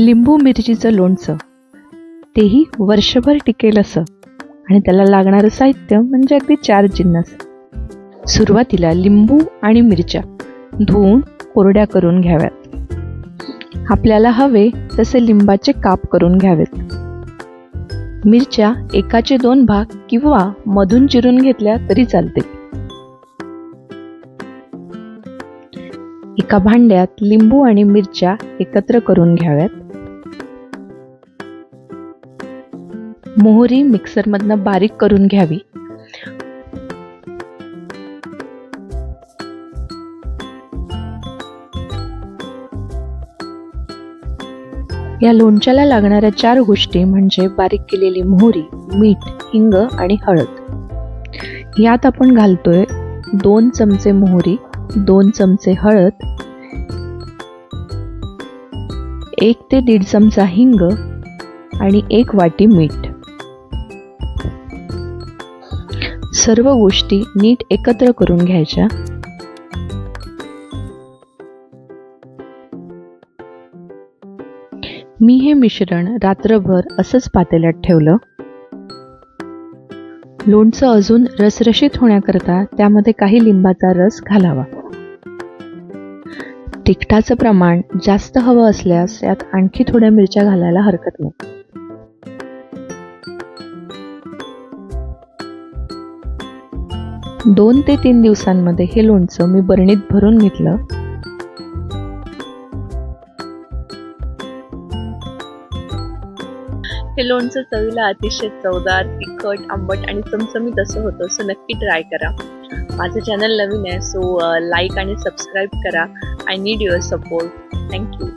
लिंबू मिरचीचं लोणचं. तेही वर्षभर टिकेल असं. आणि त्याला लागणारं साहित्य म्हणजे अगदी चार जिन्नस. सुरुवातीला लिंबू आणि मिरच्या धुवून कोरड्या करून घ्याव्यात. आपल्याला हवे तसे लिंबाचे काप करून घ्यावेत. मिरच्या एकाचे दोन भाग किंवा मधून चिरून घेतल्या तरी चालते. एका भांड्यात लिंबू आणि मिरच्या एकत्र करून घ्याव्यात. मोहरी मिक्सरमधनं बारीक करून घ्यावी. या लोणच्याला लागणाऱ्या चार गोष्टी म्हणजे बारीक केलेली मोहरी मीठ हिंग आणि हळद. यात आपण घालतोय दोन चमचे मोहरी दोन चमचे हळद एक ते दीड चमचा हिंग आणि एक वाटी मीठ. सर्व गोष्टी नीट एकत्र करून घ्यायच्या. मी हे मिश्रण रात्रभर असंच पातेल्यात ठेवलं. लोणचं अजून रसरशीत होण्याकरता त्यामध्ये काही लिंबाचा रस घालावा. तिखटाचं प्रमाण जास्त हवं असल्यास यात आणखी थोड्या मिरच्या घालायला हरकत नाही. दोन ते तीन दिवसांमध्ये हे लोणचं मी बरणीत भरून घेतलं. हे लोणचं चवीला अतिशय चवदार तिखट आंबट आणि चमचमीत असं होतं सो नक्की ट्राय करा. माझं चॅनल नवीन आहे सो लाईक uh, आणि सबस्क्राईब करा. I need your support thank you